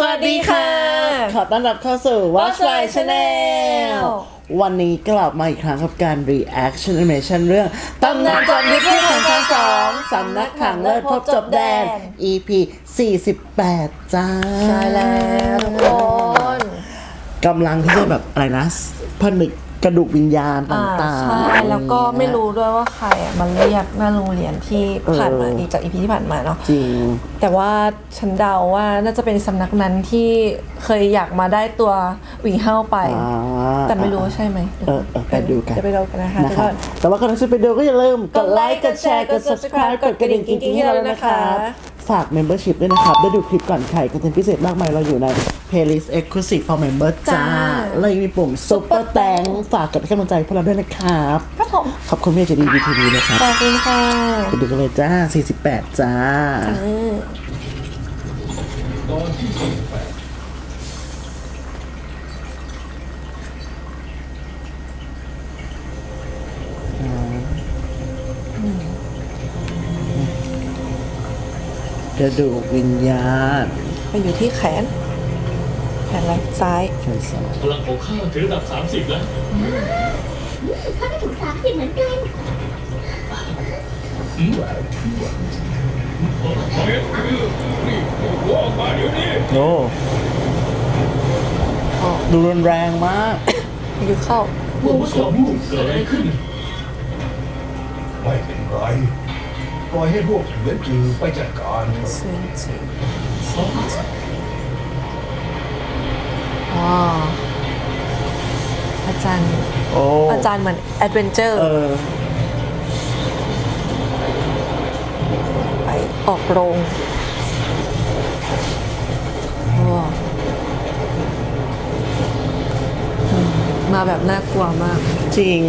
สวัสดีค่ะ ขอต้อนรับเข้าสู่ Watch Watch My My Channel Channel วันนี้กลับมาอีกครั้งกับการ reaction animation เรื่องตำนานจอมยุทธผู้ขังทั้งสองสำนักขังเลิศพบจบแดน EP 48 จ้า ใช่แล้วทุกคนกำลังที่จะแบบอะไรนะผนึก กระดูกวิญญาณตอ่า่างๆใช่แล้วก็ไม่รู้ด้วยว่าใครอะมันเรียกหน้าโรงเรียนที่ผ่านมาเอออีกจากอีพีที่ผ่านมาเนาะ จริง แต่ว่าฉันเดาว่าน่าจะเป็นสำนักนั้นที่เคยอยากมาได้ตัวหวิงเฮาไป อ่าแต่ไม่รู้ใช่ไหมเออเออไปดูกัน จะไปดูกันนะคะทุนะกคะคนแต่ว่าก่อนที่จะไปดูก็อย่าลืมกดไลค์ กดแชร์ กด subscribe กดกระดิ่งกิ๊งๆให้เราด้วยนะคะ ฝาก membership ด้วยนะครับ ได้ดูคลิปก่อนใครคอนเทนต์พิเศษมากมายเราอยู่ใน playlist exclusive for member จ้า จ้าแล้วยังมีปุ่ม super thank ฝากกดให้กำลังใจพวกเราด้วยนะครับ ครับผมขอบคุณพี่เจดีวีทีวีนะครับขอบคุณค่ะไปดูกันเลยจ้า 48 จ้าอืมตอ กระดูกวิญญาณไปอยู่ที่แขน แขนอะไรซ้ายใช่ใช่พลังของข้าถึงระดับสามสิบแล้วข้าก็ถูกสามสิบเหมือนกันโอ้ดูรุนแรงมากอายุเข้าพวกมุสลิมเกิดอะไรขึ้น ไม่เป็นไร ปล่อยให้พวกเสือจือไปจัดการเถอะเซนจิว้าอาจารย์ โอ้อาจารย์เหมือนแอดเวนเจอร์ เออ ไปออกโรงว้ามาแบบน่ากลัวมาก จริง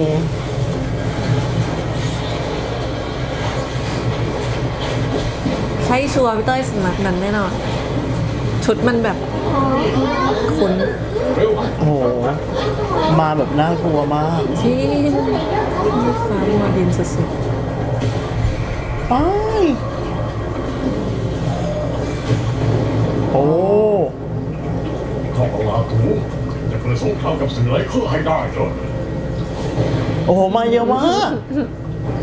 ช่ชัวร์พี่เต้ยสำนักนั้นแน่นอน ชุดมันแบบคุ้นเร็วโอ้โห มาแบบน่ากลัวมากที่ฟ้ามัวดินสุดไปโอ้ ข้าเอาลาถูจะเปิดสงครามกับเสือไร้ข้อให้ได้เหรอโอ้โห มาเยอะมาก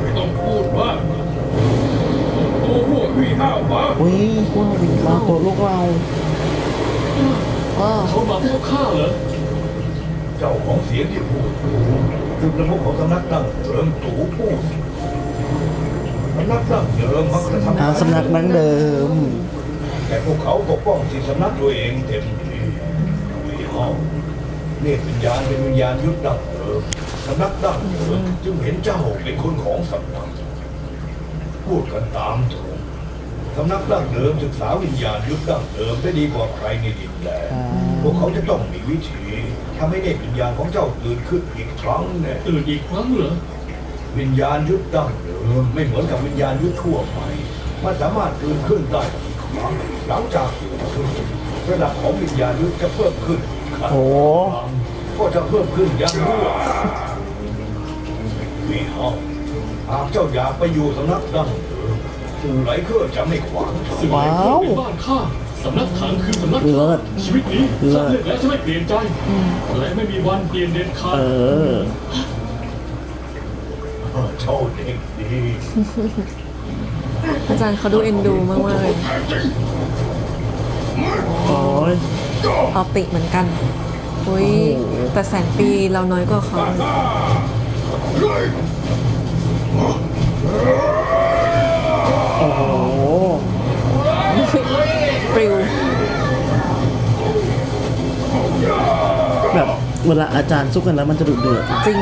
ไม่ต้องพูดว่า ตัวพวกวีห้าวมาอุ้ยมาตัวลูกเราๆว้าวเขามาพวกข้าเหรอ เจ้าของเสียงที่พูดคือประมุขของสำนักตั้งเดิมตูพูดสำนักตั้งเดิมมักจะทำทางสำนักนังเดิม แต่พวกเขาปกป้องสิทธิสำนักตัวเองเต็มที่วีห้าวเรียกวิญญาณเป็นวิญญาณยุทธดั้งเดิมสำนักดั้งเดิมจึงเห็นเจ้าเป็นคนของสำนัก พูดกันตามตรงสำนักดั้งเดิมศึกษาวิญญาณยุทธดั้งเดิมได้ดีกว่าใครในดินแดนอ่าพวกเขาจะต้องมีวิธีทำให้เนตรวิญญาณของเจ้าตื่นขึ้นอีกครั้งแน่ตื่นอีกครั้งเหรอวิญญาณยุทธดั้งเดิมไม่เหมือนกับวิญญาณยุทธทั่วไปมันสามารถตื่นขึ้นได้อีกครั้งหลังจากตื่นขึ้นระดับของวิญญาณยุทธจะเพิ่มขึ้นอีกขั้นโอ้ก็จะเพิ่มขึ้นอย่างรวดวีเฮา หากเจ้าอยากไปอยู่สำนักดั้งเดิมสื่อไหลเครือจะไม่ขวางทางเสือไร้ข้อเป็นบ้านข้าสำนักถังคือสำนักเลิข้าศชีวิตนี้เลิข้าศเลือกแล้วจะไม่เปลี่ยนใจและไม่มีวันเปลี่ยนเด็ดขาดเออเจ้าเด็กดีอาจารย์เขาดูเอ็นดูมากๆเลยโอ้ยเอาติเหมือนกัน อุ้ยโอ้โหแต่แสนปีเราน้อยกว่าเขา เวลาอาจารย์สู้กันแล้วมันจะดุเดือดจริง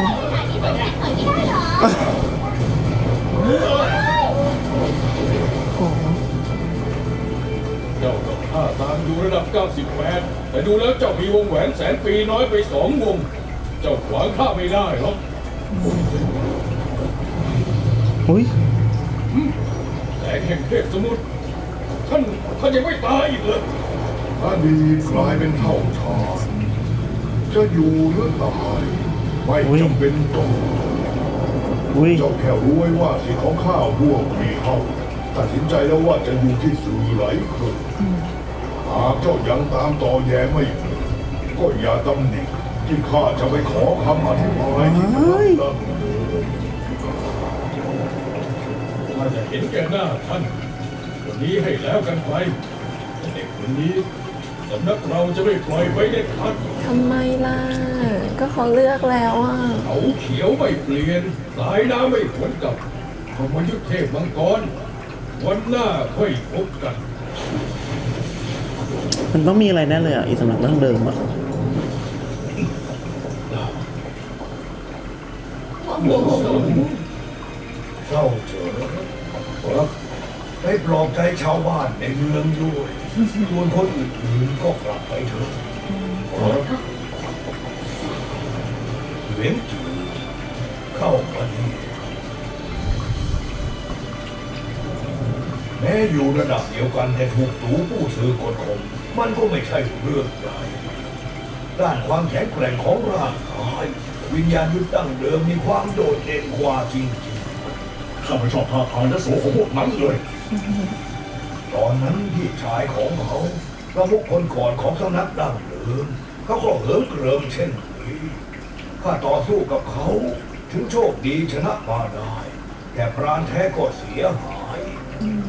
โอ้โหเจ้ากับข้าตามอยู่ระดับ 98 แต่ดูแล้วเจ้ามีวงแหวนแสนปีน้อยไปสองวง เจ้าขวางข้าไม่ได้หรอกอุ้ยแสงแห่งเทพสมุทรท่านท่านยังไม่ตายอีกเหรออดีตกลายเป็นเท่าทาน จะอยู่หรือตายไม่จำเป็นต้องอุ้ยเจ้าแค่รู้ไว้ว่าสิทธิ์ของข้าวร่วงมีเข้าตัดสินใจแล้วว่าจะอยู่ที่สื่อไหลเครือหหากเจ้ายังตามต่อแย้งไม่เลิกก็อย่าตำหนิที่ข้าจะไปขอคำอธิบายที่พระนั่นถ้าจะเห็นแก่หน้าท่านวันนี้ให้แล้วกันไปเด็กคนนี้สำนักเราจะไม่ปล่อยไว้เด็ดขาด ทำไมล่ะ ก็เขาเลือกแล้วอะเขาเขียวไม่เปลี่ยน สายน้ำไม่ผลกับพรหมยุทธเทพมังกร วันหน้าค่อยพบกัน มันต้องมีอะไรแน่เลยอะอีสำนักดั้งเดิมอะเจ้าเจอครับไปปลอบใจชาวบ้านในเมืองด้วยส่วนคนอื่นๆก็กลับไปเถอะ ครับเหวียนจือเข้ามานี่แม้อยู่ระดับเดียวกันแต่ถูกตูผู้สื่อกดข่มมันก็ไม่ใช่เรื่องใหญ่ด้านความแข็งแกร่งของร่างกายวิญญาณยุทธดั้งเดิมมีความโดดเด่นกว่าจริงๆข้าไม่ชอบท่าทางและโสของพวกนั้นเลย ตอนนั้นพี่ชายของเขา ประมุขคนก่อนของสำนักดั้งเดิมเขาก็เหิมเกริมเช่นนี้ข้าต่อสู้กับเขาถึงโชคดีชนะมาได้ แต่ปราณแท้ก็เสียหาย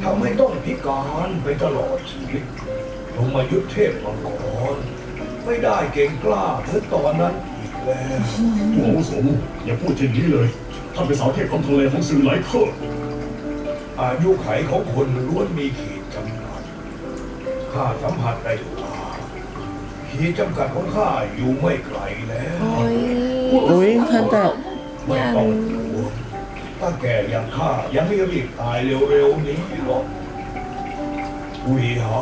ทำให้ต้องพิการไปตลอดชีวิตลงมายุทธเทพมังกรไม่ได้เก่งกล้าเหมือนตอนนั้นอีกแล้วหัวอาวุโสอย่าพูดเช่นนี้เลยท่านเป็นสาวเทพของทะเลของสื่อหลายเครืออายุไขของคนล้วนมีขีดจำกัด ข้าสัมผัสได้ว่าขีดจำกัดของข้าอยู่ไม่ไกลแล้วโอ้ยอุ้ยท่านจะไม่ต้องห่วงถ้าแกอย่างข้ายังไม่รีบตายเร็วๆนี้หรอกวีเฮา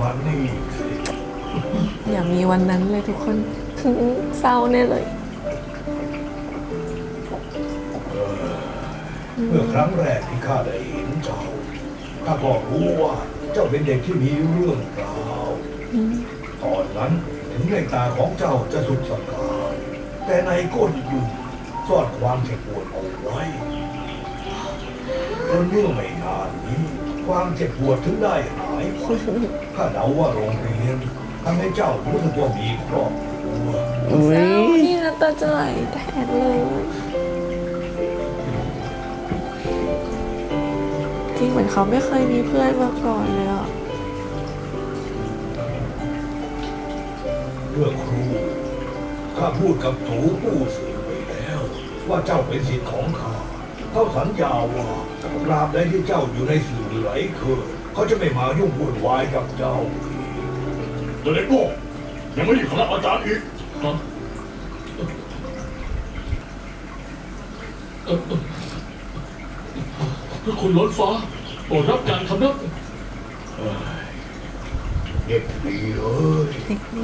มันนี่สิอย่ามีวันนั้นเลยทุกคนเศร้าแน่เลย เมื่อครั้งแรกที่ข้าได้เห็นเจ้าข้าก็รู้ว่า เจ้าเป็นเด็กที่มีเรื่องราวตอนนั้นถึงในตาของเจ้าจะสุดสังการแต่ในก้นบึ้งซ่อนความเจ็บปวดเอาไว้จนเมื่อไม่นานนี้ ความเจ็บปวดถึงได้หายไปข้าเดาว่าโรงเรียนทำให้เจ้ารู้สึกว่ามีครอบครัว อุ้เศร้านี่น้ำตาจะไหลแทนเลย ริงเหมือนเขาไม่เคยมีเพื่อนมาก่อนเลยอะเรื่องครูข้าพูดกับถูผู้สื่อไปแล้ว ว่าเจ้าเป็นสิทธิ์ของข้าเขาสัญญาว่าตราบใดที่เจ้าอยู่ในสื่อไหลเคอเขาจะไม่มายุ่งวุ่นวายกับเจ้าอีกเด็กโง่ยังไม่ได้คณะอาจารย์อีกคุณล้นฟ้า โปรดรับการคำนับเด็กดีเอ้ย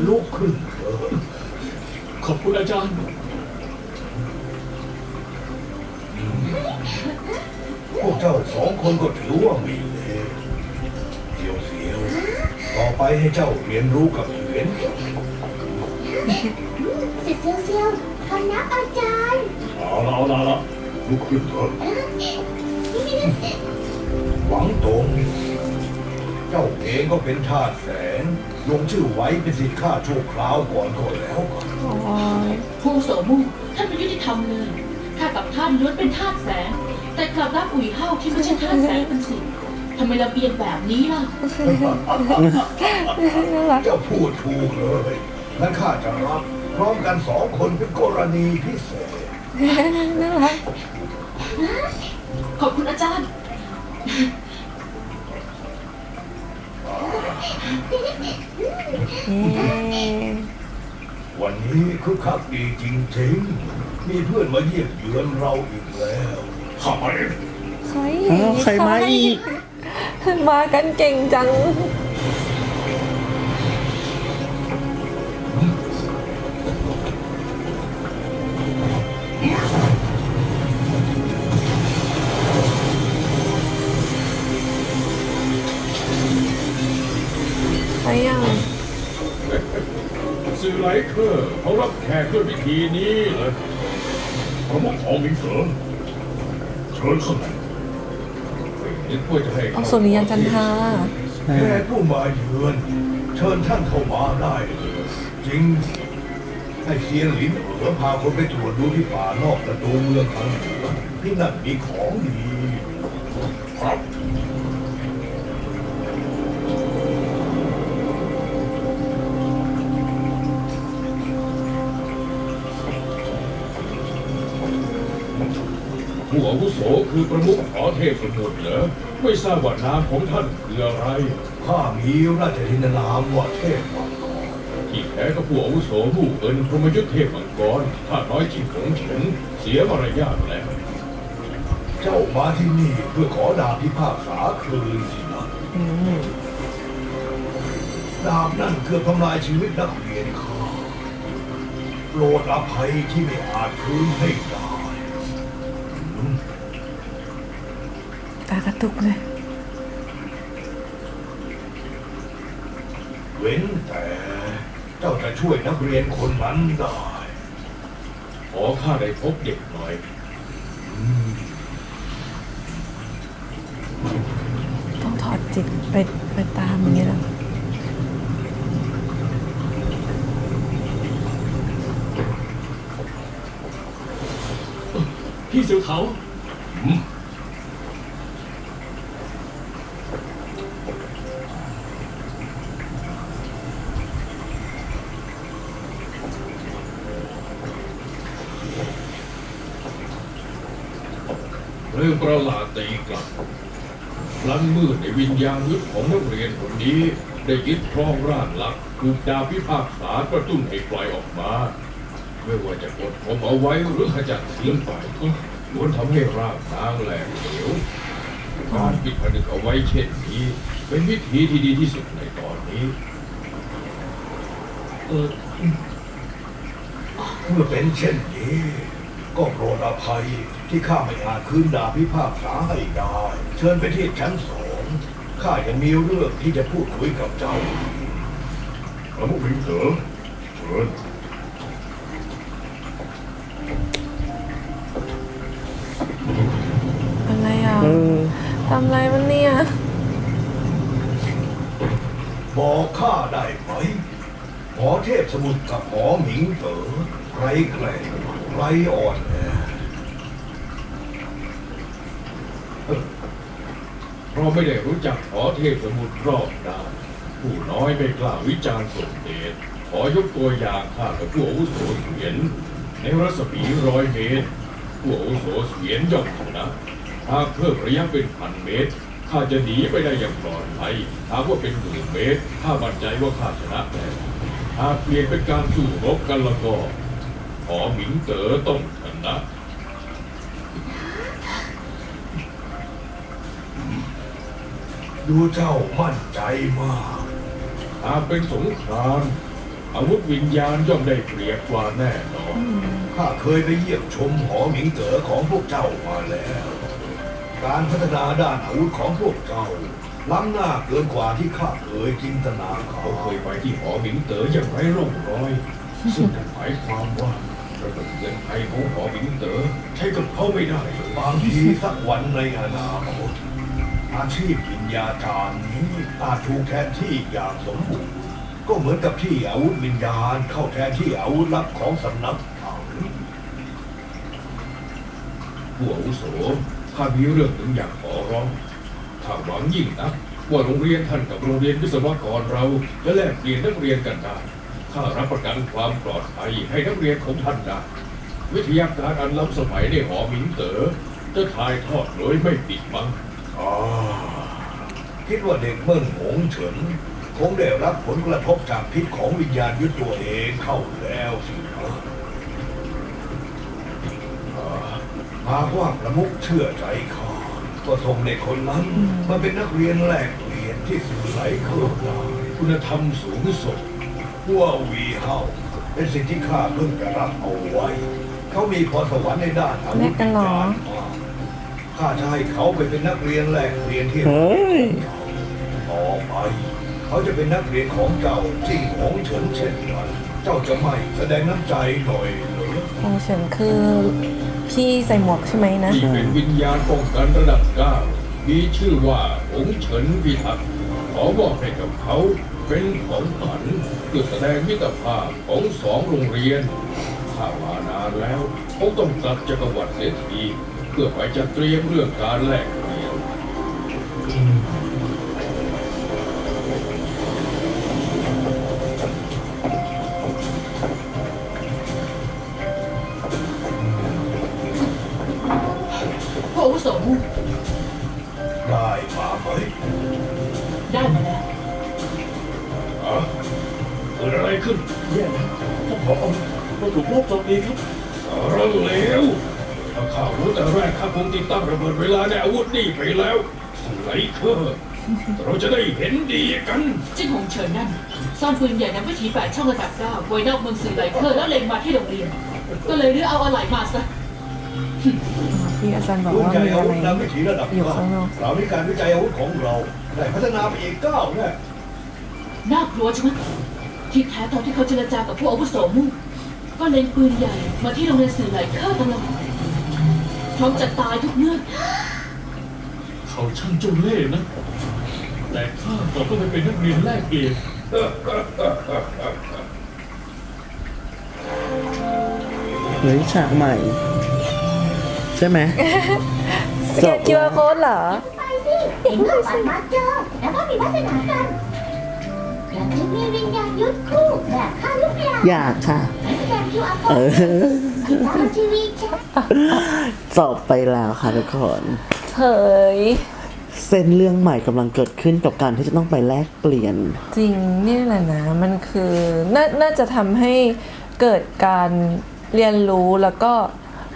ลุกขึ้นเถอะขอบคุณอาจารย์ พวกเจ้าสองคนก็ถือว่าไม่เลวเสียวเสียวต่อไปให้เจ้าเรียนรู้กับเสียนจบเสียวเซียวเซียวคำนับอาจารย์เอาละเอาละละลุกขึ้นเถอะ หวังตง เจ้าเองก็เป็นทาสแสงลงชื่อไว้เป็นสิทธิ์ข้าชั่วคราวก่อนก็แล้วกันโอ้ยผู้โสมุ่งท่านไม่ยุติธรรมเลยข้ากับท่านล้วนเป็นทาสแสง แต่กลับรับอุ๋ยเฮ้าที่ไม่ใช่ทาสแสงเป็นสิทธิ์ทำไมระเบียงแบบนี้ล่ะ น่ารัก เจ้าพูดถูกเลยงั้นข้าจะรับพร้อมกันสองคนเป็นกรณีพิเศษ น่ารัก ขอบคุณอาจารย์ เย้วันนี้คึกคักดีจริงๆ มีเพื่อนมาเยี่ยมเยือนเราอีกแล้วข้าไปใครอ้าวใครมาอีก มากันเก่งจัง ไปยังสื่อไหลเครือเขารับแขกด้วยวิธีนี้เลยพระมงของมิงเถิงเชิญข้างในนึกว่าจะให้เอาสุริยันจันทราแค่ผู้มาเยือน เชิญท่านเข้ามาได้เลยจริงสิให้เซียนหลินเอ๋อพาคนไปตรวจดูที่ป่านอกประตูเมืองทางเหนือที่นั่นมีของดี ครับ ผู้อาวุโสคือประมุขขอเทพสมุทรเหรอไม่ทราบว่านามของท่านคืออะไร ข้ามีราชทินนามว่าเทพมังกรที่แท้ก็ผู้อาวุโสมู่เอินพรหมยุทธเทพมังกรข้าน้อยจิตของเฉินเสียมารยาทแล้ว เจ้ามาที่นี่เพื่อขอดาบพิพากษาคืนสินะดาบนั่นเกือบทำลายชีวิตนักเรียนข้าโปรดอภัยที่ไม่อาจคืนให้ได้ ตากระตุกเลยเว้นแต่เจ้าจะช่วยนักเรียนคนนั้นได้ขอข้าได้พบเด็กหน่อยต้องถอดจิตไปไปตามอย่างเงี้ยแล้วพี่เสียวเถา ประหลาดตีกลับพลังมืดในวิญญาณยุทธของนักเรียนคนนี้ ได้ยึดครองร่างหลักถูกดาพิพากษากระตุ้นให้ปล่อยออกมา ไม่ว่าจะกดผมเอาไว้หรือขจัดทิ้งไปล้วนทำให้ร่างนางแหลกเหลวการปิดผนึกเอาไว้เช่นนี้ เป็นวิธีที่ดีที่สุดในตอนนี้ เออเมื่อเป็นเช่นนี้ ก็โปรดอภัยที่ข้าไม่อาจคืนดาบพิพากษาให้ได้ เชิญไปที่ชั้นสองข้ายังมีเรื่องที่จะพูดคุยกับเจ้าพระมุขพิงเถอเชิญอะไรอะเออทำอะไรมันเนี่ย บอกข้าได้ไหมหอเทพสมุทรกับหอหมิงเต๋อใครแกร่ง ใครอ่อนแอเราไม่ได้รู้จักขอเทพสมุทรรอบด้านผู้น้อยไม่กล้าวิจารณ์สมเด็จขอยกตัวอย่างข้ากับผู้อาวุโสเสียน ในรัศมีร้อยเมตรผู้อาวุโสเสียนย่อมชนะหากเพิ่มระยะเป็นพันเมตรข้าจะหนีไปได้อย่างปลอดภัยหากว่าเป็นหมื่นเมตรข้ามั่นใจว่าข้าชนะแน่หากเปลี่ยนเป็นการสู้รบกันแล้วก็ ขอหมิงเต๋อต้องชนะดูเจ้ามั่นใจมากหากเป็นสงครามอาวุธวิญญาณย่อมได้เปรียบกว่าแน่นอนข้าเคยไปเยี่ยมชมหอหมิงเต๋อของพวกเจ้ามาแล้ว การพัฒนาด้านอาวุธของพวกเจ้าล้ำหน้าเกินกว่าที่ข้าเคยจินตนากาเขาเครยไปที่หอหมิงเต๋ออย่างไร้ร่องรอย ซึ่งนั่นหมายความว่า ระเบิดเตือนภัยของหอหมิงเต๋อใช้กับเขาไม่ได้บางทีสักวันในอนาคตอาชีพวิญญาจารย์นี้อาจถูกแทนที่อย่างสมบูรณ์ก็เหมือนกับที่อาวุธวิญญาณเข้าแทนที่อาวุธลับของสำนักถังผู้อาวุโสข้ามีเรื่องหนึ่งอยากขอร้องข้าหวังยิ่งนะว่าโรงเรียนท่านกับโรงเรียนวิศวกรเราจะแลกเปลี่ยนนักเรียนกันได้ ข้ารับประกันความปลอดภัยให้นักเรียนของท่านได้วิทยาการอันล้ำสมัยในหอหมิงเต๋อจะถ่ายทอดโดยไม่ปิดบังอ่าคิดว่าเด็กเมืองหงเฉินคงได้รับผลกระทบจากพิษของวิญญาณยึดตัวเองเข้าแล้วสินะอ่าหากว่าประมุขเชื่อใจข้าก็ส่งเด็กคนนั้นมาเป็นนักเรียนแลกเปลี่ยนที่สื่อไหลเครื่องได้คุณธรรมสูงสุด ว่าวีเฮาเป็นสิ่งที่ข้าเพิ่งจะรับเอาไว้ เขามีพรสวรรค์ในด้านอาวุธแลกกันเหรอวิญญาณมากข้าจะให้เขาไปเป็นนักเรียนแลกเปลี่ยนที่เฮ้ยต่อไป เขาจะเป็นนักเรียนของเจ้าที่ของเฉินเช่นกันเจ้าจะไม่แสดงน้ำใจหน่อยเหรือของเฉินคือพี่ใส่หมวกใช่ไหมนะ ที่เป็นวิญญาณป้องกันระดับเก้ามีชื่อว่าองค์เฉินพิทักษ์ขอบอกให้กับเขาเป็นของขวัญ เพื่อแสดงมิตรภาพของสองโรงเรียนถ้ามานานแล้วคงต้องกลับจักรวรรดิเสียทีเพื่อไปจัดเตรียมเรื่องการแลกเปลี่ยน นอาวุธนี่ไปแล้วสไลเคอร์เราจะได้เห็นดีกันจิ้นหงเฉินนั่นซ่อนปืนใหญ่นำวิถีแปดช่องระดับเก้าไว้นอกเมืองสื่อไลเคอร์แล้วเล็งมาที่โรงเรียน ก็เลยเลือกเอาอะไหล่มาซะที่อาจารย์บอกรุ่นว่าใหญ่มีอาอะไรวุธนำวิถีระดับอยู่เก้าข้างนอก เรามีการวิจัยอาวุธของเราได้พัฒนาไปอีกก้าวแน่น่ากลัวใช่ไหมที่แท้ตอนที่เขาเจรจากับผู้อาวุโสมู่ก็เล็งปืนใหญ่มาที่โรงเรียนสื่อไลเคอร์ตลอดพร้อมจะตายทุกเมื่อ เขาช่างเจ้าเล่ห์นะ แต่ข้ากลับต้องไปเป็นนักเรียนแลกเปลี่ยนเฮ้ยฉากใหม่ ใช่ไหม สแกน QR code เหรอ ไปสิถึงเราฝันมาเจอ แล้วก็มีวาสนากันอยากจะมีวิญญาณยุทธคู่แบบข้าหรือเปล่าอยากค่ะ ไปสแกน QR เอ code อติดตามทีวีแชท จบไปแล้วค่ะทุกคน เฮ้ยเส้นเรื่องใหม่กำลังเกิดขึ้นกับการที่จะต้องไปแลกเปลี่ยน จริงนี่แหละนะ มันคือนาน่าจะทำให้เกิดการเรียนรู้แล้วก็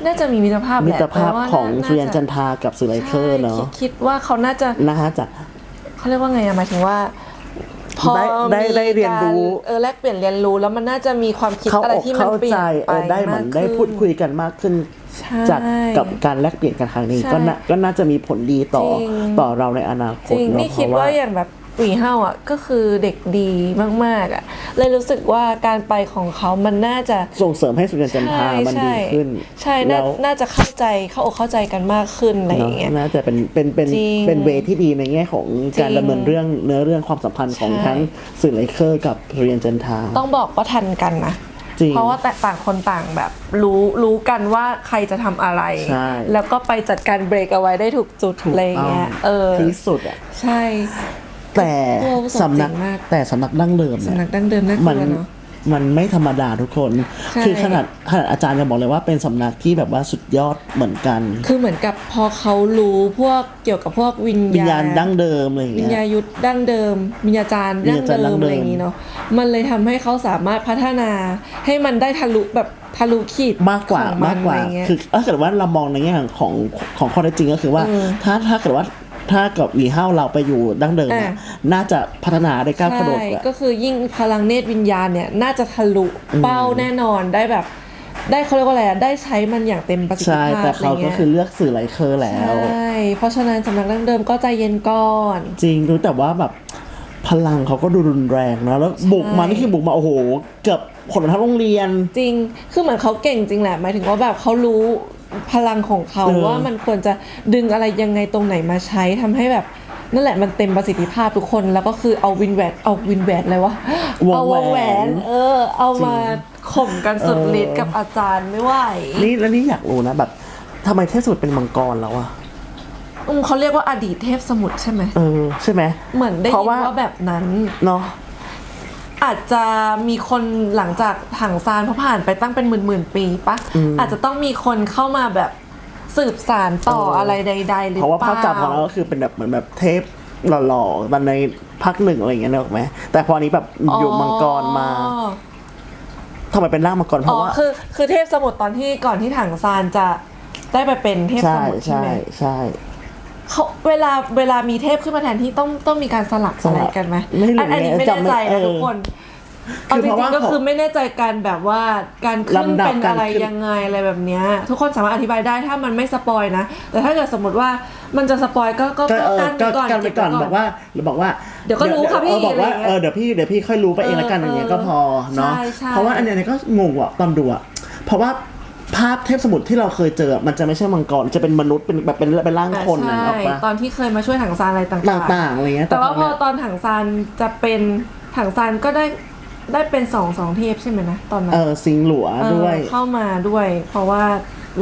น่าจะมีมิตรภาพแหมิละตรภาพแปลว่าของน่าสุริยันจันทรากับสุไลเคอร์เนาะใช่คิดคิดว่าเขาน่าจะนะคะจากเขาเรียกว่าไงอะหมายถึงว่า พอได้ได้มีได้เรียนรู้กาเออแลกเปลี่ยนเรียนรู้แล้วมันน่าจะมีความคิดเข้าอะไรอกที่มันเข้าเปลี่ยใจนเอไปอได้เหมือนากได้ขึ้นพูดคุยกันมากขึ้นใช่จากกับการแลกเปลี่ยนกันครั้งนี้ใช่ก็น่าก็น่าจะมีผลดีต่อจริงต่อเราในอนาคจตริงเนาะนี่เพคิดราะว่าว่าอย่างแบบ หวีเฮาอะก็คือเด็กดีมากๆอะเลยรู้สึกว่าการไปของเขามันน่าจะส่งเสริมให้สุริยันจันทรามันดีขึ้น ใช่น่าแล้วน่าจะเข้าใจเข้าอกเข้าใจกันมากขึ้นอะไรอย่างเงี้ยเนาะน่าจะเป็นเป็นเป็นจริงเป็นเวที่ดีในแง่ของการจริงดำเนินเรื่องเนื้อเรื่องความสัมพันธ์ของใช่ทั้งสื่อไลเคอร์กับสุริยันจันทราต้องบอกว่าทันกันนะจริงเพราะว่าแต่ต่างคนต่างแบบรู้รู้กันว่าใครจะทำอะไรใช่แล้วก็ไปจัดการเบรกเอาไว้ได้ถูกจุดอะไรอย่างเงี้ยเออที่สุดอะใช่ แต่โอ้สมจริงสำนักมาก แต่สำนักดั้งเดิมเนี่ย สำนักดั้งเดิมน่ากมัลัวเนาะ มันไม่ธรรมดาทุกคน ใช่ คือขนาดขนาดอาจารย์ยังบอกเลยว่าเป็นสำนักที่แบบว่าสุดยอดเหมือนกัน คือเหมือนกับพอเขารู้พวกเกี่ยวกับพวกวิญวิญญาญาณณดั้งเดิมอะไรอย่างวิญเงี้ญายยุทธดั้งเดิม วิญญาจารย์วิญดั้ญางจารย์ดั้เดิงมเดิม อะไรอย่างนี้เนาะมันเลยทำให้เขาสามารถพัฒนาให้มันได้ทะลุแบบทะลุขีดมากกว่าของนมากกว่าะไรเงี้ย คือถ้าเกิดว่าเรามองในแง่ของของข้อเท็จจริงก็คือว่า เออถ้าถ้าเกิดว่า ถ้ากับวีเฮาเราไปอยู่ดั้งเดิมเนี่ยอะน่าจะพัฒนาได้ก้าวกระโดดใช่กว่าก็คือยิ่งพลังเนตรวิญญาณเนี่ยน่าจะทะลุเป้าแน่นอนได้แบบได้เขาเรียกว่าอะไรอะได้ใช้มันอย่างเต็มประสิทธิใช่ภาพแต่อะไรเขาเงี้ก็ยคือเลือกสื่อไลเคอร์แล้วใช่เพราะฉะนั้นสำนักดั้งเดิมก็ใจเย็นก่อน จริงรู้แต่ว่าแบบพลังเขาก็ดูรุนแรงนะแล้วบุกมานี่คือบุกมาโอ้โหเกือบคนทั้งโรงเรียน จริง คือเหมือนเขาเก่งจริงแหละหมายถึงว่าแบบเขารู้ พลังของเขาเออ ว่ามันควรจะดึงอะไรยังไงตรงไหนมาใช้ทำให้แบบนั่นแหละมันเต็มประสิทธิภาพทุกคนแล้วก็คือเอาวินแหวนเอาวินแหวนเลยวะวงเอาวงแหแหววนนเออ เอามาข่มกันสุดฤทธิ์เออกับอาจารย์ไม่ไหวนี่แล้วนี่อยากรู้นะแบบทำไมเทพสมุทรเป็นมังกรแล้วอะอืมเขาเรียกว่าอดีตเทพสมุทรใช่ไหมเออใช่ไหม เหมือนได้เพยิราะนว่า ว่าแบบนั้น เนาะ อาจจะมีคนหลังจากถังซานเพราะผ่านไปตั้งเป็นหมื่นหมื่นๆปีปะอาจจะต้องมีคนเข้ามาแบบสืบสารต่อเออออะไรใดๆหรือเพราะว่าเปภาพล่าจำของเราก็คือเป็นแบบเหมือนแบบเทพหล่อๆตอนในภาคหนึ่งอะไรอย่างเงี้ยนึกออกไหมแต่พออันนี้แบบอยู่มังกรมาทำไมเป็นร่างมังกรเพอ๋อราะว่าคือคือเทพสมุทรตอนที่ก่อนที่ถังซานจะได้ไปเป็นเทพสใช่มุทรใช่ใช่ไหมใช่ เขาเวลาเวลามีเทพขึ้นมาแทนที่ต้องต้องมีการสลับสอะไรลับกันไหมไม่รู้อันอันนี้เนี่ยไม่แน่ใจจำไม่นะเออทุกคนเอาคือจเพราะริว่างๆก็คือไม่แน่ใจการแบบว่าการขึ้นลำดับเป็นอะไรการขึ้นยังไงอะไรแบบเนี้ยทุกคนสามารถอธิบายได้ถ้ามันไม่สปอยนะ แต่ถ้าเกิดสมมติว่ามันจะสปอยก็ก็ก็เออกันไปก็ก่อนกันไปก่อนเบบอกว่าหรือบอกว่า เดี๋ยวก็รู้ค่ะพี่เออบอกว่าอะไรอย่างเงี้ยเออเดี๋ยวพี่เดี๋ยวพี่ค่อยรู้ไปเองละกันเอออย่างเงี้ยก็พอเนาะใช่ใช่เพราะว่าอันเนี้ยก็งงว่ะตอนดูอะเพราะว่า ภาพเทพสมุทรที่เราเคยเจอ มันจะไม่ใช่มังกร จะเป็นมนุษย์ เป็นแบบเป็นเป็นร่างคนนะใช่ออกปะตอนที่เคยมาช่วยถังซานอะไรต่างๆต่างๆอะไรเงี้ย แต่ว่าพอเนี่ยตอนถังซานจะเป็นถังซานก็ได้ได้เป็นสองสองเทพใช่ไหมนะตอนนั้น เออสิงหลัวเออด้วย เข้ามาด้วย เพราะว่า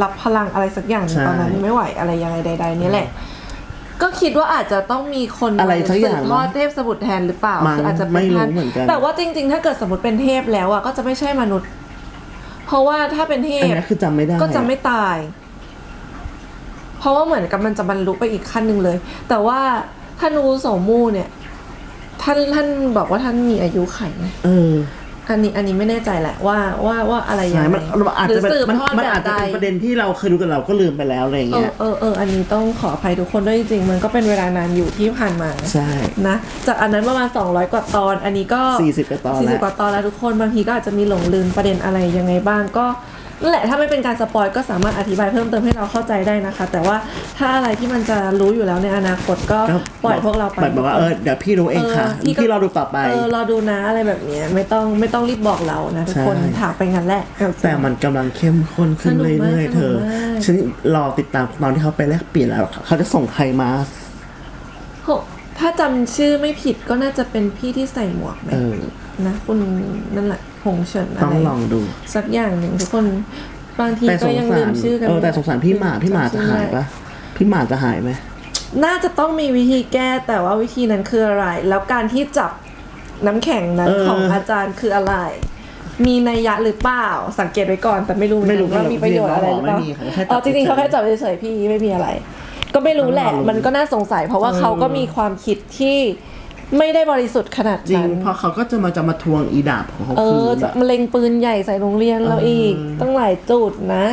รับพลังอะไรสักอย่างหนึ่งใช่ตอนนั้นไม่ไหวอะไรยังไงใด ๆ นี่แหละ ก็คิดว่าอาจจะต้องมีคนอะไรสักอย่างสืบทอดเทพสมุทรแทนหรือเปล่ามั้งคืออาจจะเป็นไม่รู้ท่านเหมือนกันแต่ว่าจริง ๆ ถ้าเกิดสมมติเป็นเทพแล้วอะก็จะไม่ใช่มนุษย์ เพราะว่าถ้าเป็นเทอันพนี้คือจำไม่ได้ก็จะไม่ตาย เพราะว่าเหมือนกับมันจะบรรลุไปอีกขั้นหนึ่งเลย แต่ว่าท่านอูโสมูเนี่ย ท่านท่านบอกว่าท่านมีอายุไขไหมเออ อันนี้อันนี้ไม่แน่ใจแหละว่าว่าว่าอะไรยังใช่ไงมันมันอาจหรืจะเป็นสืบมันทอดมันแบบอาจจะใดเป็นประเด็นที่เราเคยดูกันเราก็ลืมไปแล้วอะไรอย่างเอเงี้อย เออเอออันนี้ต้องขออภัยทุกคนด้วยจริงๆมันก็เป็นเวลานานอยู่ที่ผ่านมา ใช่ นะจากอันนั้นประมาณ 200 กว่าตอน อันนี้ก็40กว่าตอนแล้ว 40กว่าตอนแล้วทุกคนบางทีก็อาจจะมีหลงลืมประเด็นอะไรยังไงบ้างก็ นั่นแหละถ้าไม่เป็นการสปอยก็สามารถอธิบายเพิ่มเติมให้เราเข้าใจได้นะคะ แต่ว่าถ้าอะไรที่มันจะรู้อยู่แล้วในอนาคตก็ก็ปล่อยพวกเราไปแบบว่าเออเดี๋ยวพี่รู้เองค่ะก็พี่รอดูต่อไปเออรอดูนะอะไรแบบเนี้ยไม่ต้องไม่ต้องรีบบอกเรานะทุกคนใช่ถามไปงั้นแหละเอาจริงแต่มันกำลังเข้มข้นขึ้นสนุกมากเรื่อยๆเธอสนุกมากฉันรอติดตามตอนที่เขาไปแลกเปลี่ยนแล้วเขาจะส่งใครมาโหถ้าจำชื่อไม่ผิดก็น่าจะเป็นพี่ที่ใส่หมวกไหมเออนะคุณนั่นแหละห งเฉินอะต้องไรลองดู สักอย่างหนึ่งทุกคนบางทีแต่สก็งยังสาลืรมชื่อกันเออแต่สงสารพี่หมาพี่หมาจะหายปะพี่หมาจะหายไหมน่าจะต้องมีวิธีแก้แต่ว่าวิธีนั้นคืออะไร แล้วการที่จับน้ำแข็งนั้นเออของอาจารย์คืออะไร มีนัยยะหรือเปล่า สังเกตไว้ก่อนแต่ไม่รู้เหมือนไม่รู้กันว่ามีประโยชน์อะไรหรือเปล่าไม่มีเขาแค่จับอ๋อจริงๆเขาแค่จับเฉยๆพี่ไม่มีอะไร ก็ไม่รู้แหละต้องรอลุ้นมันก็น่าสงสัย เพราะว่าเออเขาก็มีความคิดที่ ไม่ได้บริสุทธิ์ขนาดจริงนั้นเพราะเขาก็จะมาจะมาทวงอีดาบของเขาเอคือนจะอะมะเร็งปืนใหญ่ใส่โรงเรียนเราอีกเออตั้งหลายจุดนะ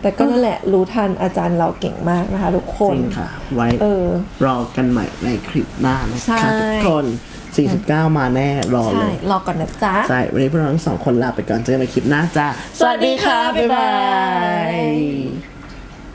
แต่ก็นั่นแหละรู้ทันอาจารย์เราเก่งมากนะคะ ทุกคจน ริงค่ะ ไว้เออรอกันใหม่ในคลิปหน้านะใช่ คะทุกคน 49 มาแน่รอเลใช่ยรอก่อนนะจ๊ะ ใช่วันนี้พวกเราทั้งสองคนลาไปก่อนเจอกันในคลิปหน้าจ้าสวัสดีค่ะบ๊ายบาย